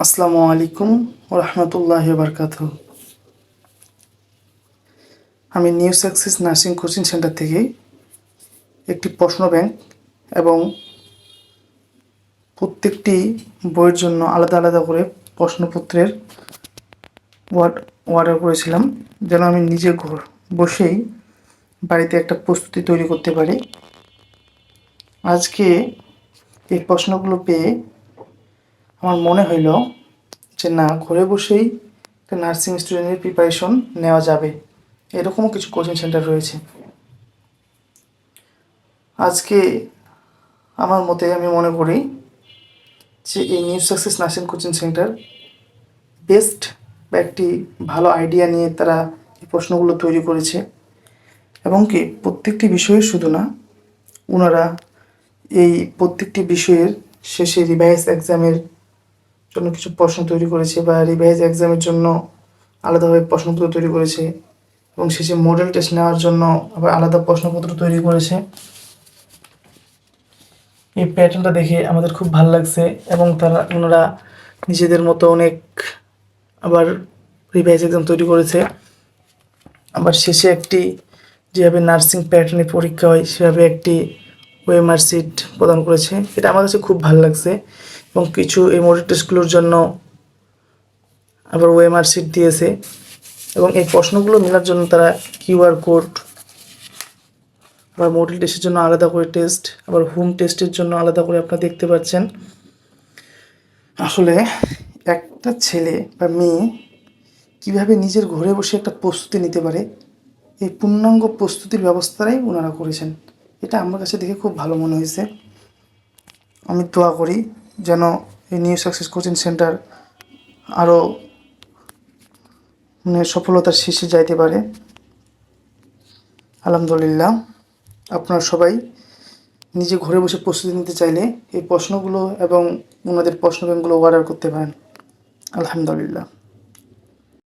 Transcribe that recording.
আসসালামু আলাইকুম রহমতুল্লাহ বারকাত আমি new success nursing coaching centre থেকে একটি প্রশ্ন ব্যাংক এবং প্রত্যেকটি বইয়ের জন্য আলাদা আলাদা করে প্রশ্নপত্রের ওয়ার্ড অর্ডার করেছিলাম যেন আমি নিজে ঘর বসেই বাড়িতে একটা প্রস্তুতি তৈরি করতে পারি। আজকে এই প্রশ্নগুলো পেয়ে আমার মনে হইল যে না, ঘরে বসেই একটা নার্সিং স্টুডেন্টের প্রিপারেশন নেওয়া যাবে। এরকমও কিছু কোচিং সেন্টার রয়েছে। আজকে আমার মতে আমি মনে করি যে এই new success nursing coaching centre best বা একটি ভালো আইডিয়া নিয়ে তারা এই প্রশ্নগুলো তৈরি করেছে। এবং কি প্রত্যেকটি বিষয়ে শুধু না ওনারা এই প্রত্যেকটি বিষয়ের শেষে রিভাইস এক্সামের জন্য কিছু প্রশ্ন তৈরি করেছে বা রিভাইজ এক্সামের জন্য আলাদাভাবে প্রশ্নপত্র তৈরি করেছে এবং শেষে মডেল টেস্ট নেওয়ার জন্য আবার আলাদা প্রশ্নপত্র তৈরি করেছে। এই প্যাটার্নটা দেখে আমাদের খুব ভালো লাগছে এবং তারা ওনারা নিজেদের মতো অনেক আবার রিভাইজ এক্সাম তৈরি করেছে। আবার শেষে একটি যেভাবে নার্সিং প্যাটার্নে পরীক্ষা হয়, সেভাবে একটি ওএমআর সিট প্রদান করেছে। এটা আমার কাছে খুব ভালো লাগছে এবং কিছু এই মডেল টেস্টগুলোর জন্য আবার ওএমআর সিট দিয়েছে এবং এই প্রশ্নগুলো মেলার জন্য তারা কিউআর কোড আবার মডেল টেস্টের জন্য আলাদা করে টেস্ট আবার হোম টেস্টের জন্য আলাদা করে আপনারা দেখতে পাচ্ছেন। আসলে একটা ছেলে বা মেয়ে কীভাবে নিজের ঘরে বসে একটা প্রস্তুতি নিতে পারে, এই পূর্ণাঙ্গ প্রস্তুতির ব্যবস্থাটাই ওনারা করেছেন। এটা আমার কাছে দেখে খুব ভালো মনে হয়েছে। আমি দোয়া করি যেন এই নিউ সাকসেস কোচিং সেন্টার আরও মানে সফলতার শীর্ষে যাইতে পারে। আলহামদুলিল্লাহ, আপনারা সবাই নিজে ঘরে বসে প্রস্তুতি নিতে চাইলে এই প্রশ্নগুলো এবং ওনাদের প্রশ্ন ব্যাংকগুলো অর্ডার করতে পারেন। আলহামদুলিল্লাহ।